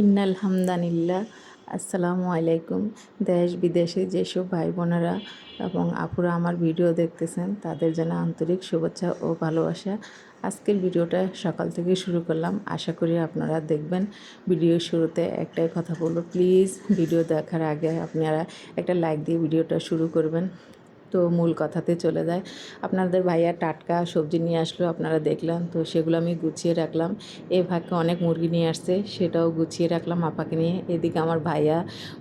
ইন্নাল হামদানিল্লাহ। আসসালামু আলাইকুম। দেশ বিদেশে যেসব ভাই বোনেরা এবং আপুরা আমার ভিডিও দেখতেছেন, তাদের জন্য আন্তরিক শুভেচ্ছা ও ভালোবাসা। আজকের ভিডিওটা সকাল থেকে শুরু করলাম। আশা করি আপনারা দেখবেন ভিডিও শুরুতে একটাই কথা বলব, প্লিজ ভিডিও দেখার আগে আপনারা একটা লাইক দিয়ে ভিডিওটা শুরু করবেন। তো মূল কথাতে চলে যায়। আপনাদের ভাইয়া টাটকা সবজি নিয়ে আসলো, আপনারা দেখলাম তো সেগুলো আমি গুছিয়ে রাখলাম। এই ভাগে অনেক মুরগি নিয়ে আসছে, সেটাও গুছিয়ে রাখলাম আপাকে নিয়ে। এদিকে আমার ভাইয়া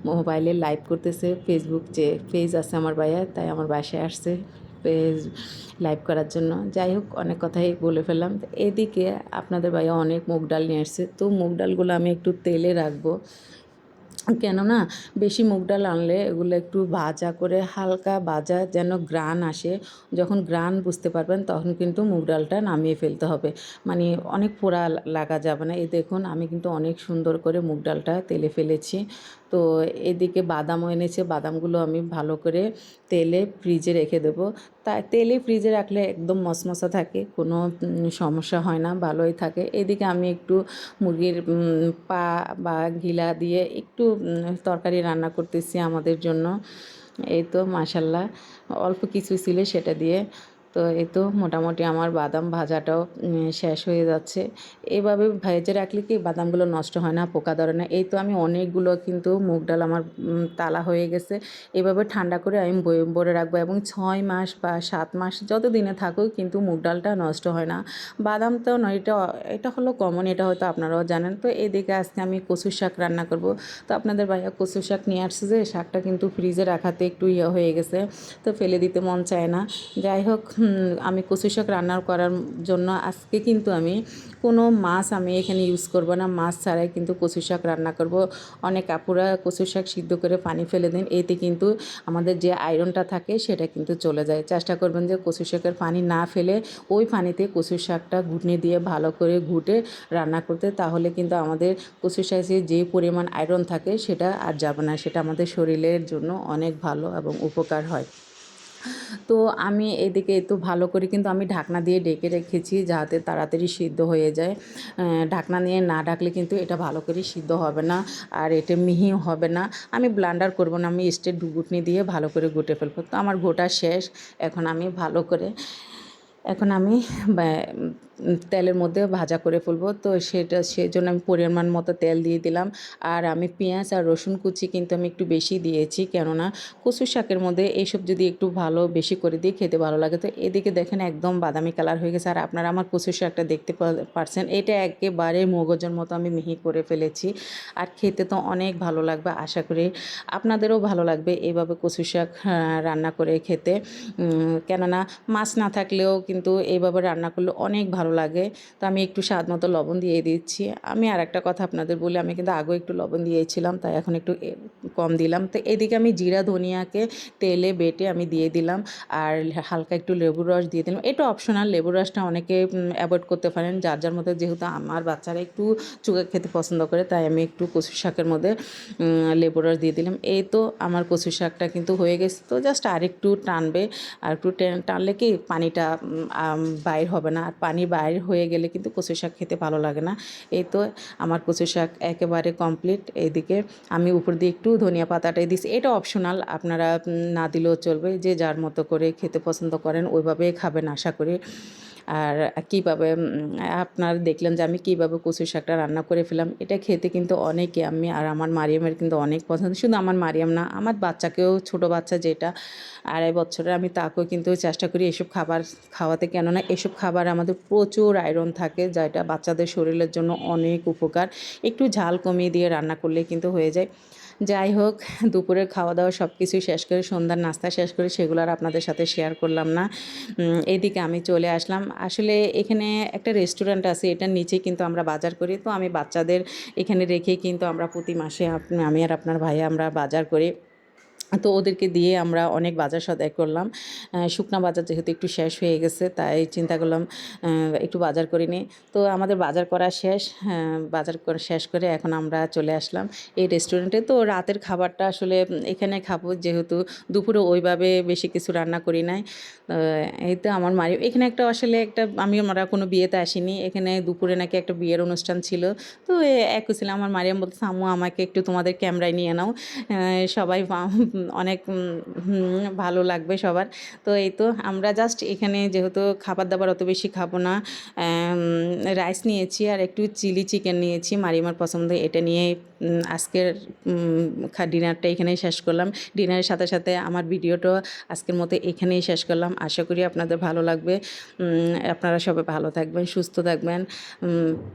মোবাইলে লাইভ করতেছে ফেসবুক যে পেজ আছে আমার ভাইয়া, তাই আমার বাসায় আসছে পেজ লাইভ করার জন্য। যাই হোক, অনেক কথাই বলে ফেললাম। এদিকে আপনাদের ভাইয়া অনেক মুগ ডাল নিয়ে আসছে। তো মুগ ডালগুলো আমি একটু তেলে রাখব। কেননা বেশি মুগ ডাল আনলে এগুলো একটু ভাজা করে হালকা ভাজা যেন গ্রান আসে, যখন গ্রান বুঝতে পারবেন তখন কিন্তু মুগ ডালটা নামিয়ে ফেলতে হবে। মানে অনেক পোড়া লাগা যাবে না। এই দেখুন, আমি কিন্তু অনেক সুন্দর করে মুগ ডালটা তেলে ফেলেছি। তো এদিকে বাদামও এনেছে, বাদামগুলো আমি ভালো করে তেলে ফ্রিজে রেখে দেবো। তা তেলে ফ্রিজে রাখলে একদম মশমশা থাকে, কোনো সমস্যা হয় না, ভালোই থাকে। এদিকে আমি একটু মুরগির পা বা ঘিলা দিয়ে একটু তরকারি রান্না করতেছি আমাদের জন্য। এই তো মাসাল্লাহ অল্প কিছু ছিল সেটা দিয়ে। তো এই তো মোটামুটি আমার বাদাম ভাজাটাও শেষ হয়ে যাচ্ছে। এভাবে ভেজে রাখলে কি বাদামগুলো নষ্ট হয় না, পোকা ধরে না? এই তো আমি অনেকগুলো কিন্তু মুগ ডাল আমার তালা হয়ে গেছে। এভাবে ঠান্ডা করে আমি বয়ে, ভরে রাখব এবং ছয় মাস বা সাত মাস যত দিনে থাকুক কিন্তু মুগ ডালটা নষ্ট হয় না। বাদাম তো নয়, এটা এটা হলো কমন এটা হয়তো আপনারাও জানেন। তো এদিকে আজকে আমি কচু শাক রান্না করব। তো আপনাদের ভাইয়া কচু শাক নিয়ে আসছে যে, শাকটা কিন্তু ফ্রিজে রাখাতে একটু ইয়ে হয়ে গেছে। তো ফেলে দিতে মন চায় না। যাই হোক আমি কচু শাক রান্না করার জন্য আজকে কিন্তু আমি কোনো মাছ আমি এখানে ইউজ করব না। মাছ ছাড়াই কিন্তু কচু শাক রান্না করব। অনেক কাপুরা কচু শাক সিদ্ধ করে পানি ফেলে দিন। এতে কিন্তু আমাদের যে আয়রনটা থাকে সেটা কিন্তু চলে যায়। চেষ্টা করবেন যে কচু শাকের পানি না ফেলে ওই পানিতে কচু শাকটা ঘুটনি দিয়ে ভালো করে ঘুটে রান্না করতে। তাহলে কিন্তু আমাদের কচু শাকে যে পরিমাণ আয়রন থাকে সেটা আর যাবে না। সেটা আমাদের শরীরের জন্য অনেক ভালো এবং উপকার হয়। তো আমি এদিকে একটু ভালো করে কিন্তু আমি ঢাকনা দিয়ে ডেকে রেখেছি যাতে তাড়াতাড়ি সিদ্ধ হয়ে যায়। ঢাকনা নিয়ে না ঢাকলে কিন্তু এটা ভালো করে সিদ্ধ হবে না আর এটা মিহি হবে না। আমি ব্লান্ডার করব না, আমি স্টেট গুটনি দিয়ে ভালো করে গুটে ফেলব। তো আমার গোটা শেষ, এখন আমি ভালো করে, এখন আমি তেলের মধ্যে ভাজা করে ফেলব। তো সেটা সেই জন্য আমি পরিমাণ মতো তেল দিয়ে দিলাম। আর আমি পেঁয়াজ আর রসুন কুচি কিন্তু আমি একটু বেশি দিয়েছি, কেননা কচু শাকের মধ্যে এইসব যদি একটু ভালো বেশি করে দিই খেতে ভালো লাগে, তো এদিকে দেখেন একদম বাদামি কালার হয়ে গেছে। আর আপনারা আমার কচু শাকটা দেখতে পারছেন, এটা একেবারে মগজের মতো আমি মিহি করে ফেলেছি। আর খেতে তো অনেক ভালো লাগবে, আশা করি আপনাদেরও ভালো লাগবে এইভাবে কচু শাক রান্না করে খেতে। কেননা মাছ না থাকলেও কিন্তু এইভাবে রান্না করলে অনেক ভালো লাগে। তো আমি একটু স্বাদ মতো লবণ দিয়ে দিচ্ছি। আমি আর একটা কথা আপনাদের বলি, আমি কিন্তু আগেও একটু লবণ দিয়েছিলাম, তাই এখন একটু কম দিলাম। তো এদিকে আমি জিরা ধনিয়াকে তেলে বেটে আমি দিয়ে দিলাম, আর হালকা একটু লেবুর রস দিয়ে দিলাম। এটা অপশনাল লেবুর রসটা অনেকে অ্যাভয়েড করতে পারেন, যার যার মধ্যে যেহেতু আমার বাচ্চারা একটু চুকা খেতে পছন্দ করে, তাই আমি একটু কচু শাকের মধ্যে লেবুর রস দিয়ে দিলাম। এই তো আমার কচু শাকটা কিন্তু হয়ে গেছে। তো জাস্ট আরেকটু টানবে, আর একটু টানলে কি পানিটা বাইর হবে না, আর পানি বাইর হয়ে গেলে কিন্তু কচু শাক খেতে ভালো লাগে না। এই তো আমার কচু শাক একেবারে কমপ্লিট এইদিকে আমি উপর দিয়ে একটু ধনিয়া পাতাটাই দিচ্ছি এটা অপশনাল আপনারা না দিলেও চলবে। যে যার মতো করে খেতে পছন্দ করেন ওইভাবেই খাবেন আশা করি। আর কীভাবে আপনার দেখলেন যে আমি কীভাবে কচু শাকটা রান্না করে ফেলাম এটা খেতে কিন্তু অনেকে, আমি আর আমার মারিয়ামের কিন্তু অনেক পছন্দ। শুধু আমার মারিয়াম না, আমার বাচ্চাকেও, ছোট বাচ্চা যেটা, আড়াই বছরের, আমি তাকেও কিন্তু চেষ্টা করি এসব খাবার খাওয়াতে। কেননা এসব খাবার আমাদের প্রচুর আয়রন থাকে, যেটা বাচ্চাদের শরীরের জন্য অনেক উপকার। একটু ঝাল কমিয়ে দিয়ে রান্না করলে কিন্তু হয়ে যায়। যাই হোক, দুপুরের খাওয়া দাওয়া সব কিছু শেষ করে, সন্ধ্যার নাস্তা শেষ করে সেগুলো আর আপনাদের সাথে শেয়ার করলাম না। এদিকে আমি চলে আসলাম। আসলে এখানে একটা রেস্টুরেন্ট আছে, এটার নিচে কিন্তু আমরা বাজার করি। তো আমি বাচ্চাদের এখানে রেখে কিন্তু আমরা প্রতি মাসে আমি আর আপনার ভাইয়া আমরা বাজার করি। তো ওদেরকে দিয়ে আমরা অনেক বাজার সদাই করলাম। শুকনা বাজার যেহেতু একটু শেষ হয়ে গেছে তাই চিন্তা করলাম একটু বাজার করে নিই। তো আমাদের বাজার করা শেষ হ্যাঁ, বাজার করে শেষ করে এখন আমরা চলে আসলাম। এই রেস্টুরেন্টে তো রাতের খাবারটা আসলে এখানে খাব যেহেতু দুপুরে ওইভাবে বেশি কিছু রান্না করি নাই। এই তো আমার মারি এখানে একটা আসলে একটা আমি আমরা কোনো বিয়েতে আসিনি এখানে দুপুরে নাকি একটা বিয়ের অনুষ্ঠান ছিল। তো এ একই ছিল আমার মারিয়াম বলতে আম্মু আমাকে একটু তোমাদের ক্যামেরায় নিয়ে নাও। সবাই অনেক ভালো লাগবে সবার। তো এই তো আমরা জাস্ট এখানে যেহেতু খাবার দাবার অত বেশি খাব না রাইস নিয়েছি আর একটু চিলি চিকেন নিয়েছি। মারিমার পছন্দ, এটা নিয়ে আজকের ডিনারটা এখানেই শেষ করলাম। ডিনারের সাথে সাথে আমার ভিডিওটা আজকের মতো এখানেই শেষ করলাম। আশা করি আপনাদের ভালো লাগবে। আপনারা সবাই ভালো থাকবেন, সুস্থ থাকবেন।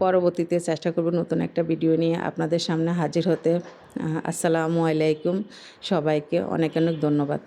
পরবর্তীতে চেষ্টা করব নতুন একটা ভিডিও নিয়ে আপনাদের সামনে হাজির হতে। আসসালামু আলাইকুম সবাইকে। অনেক অনেক ধন্যবাদ।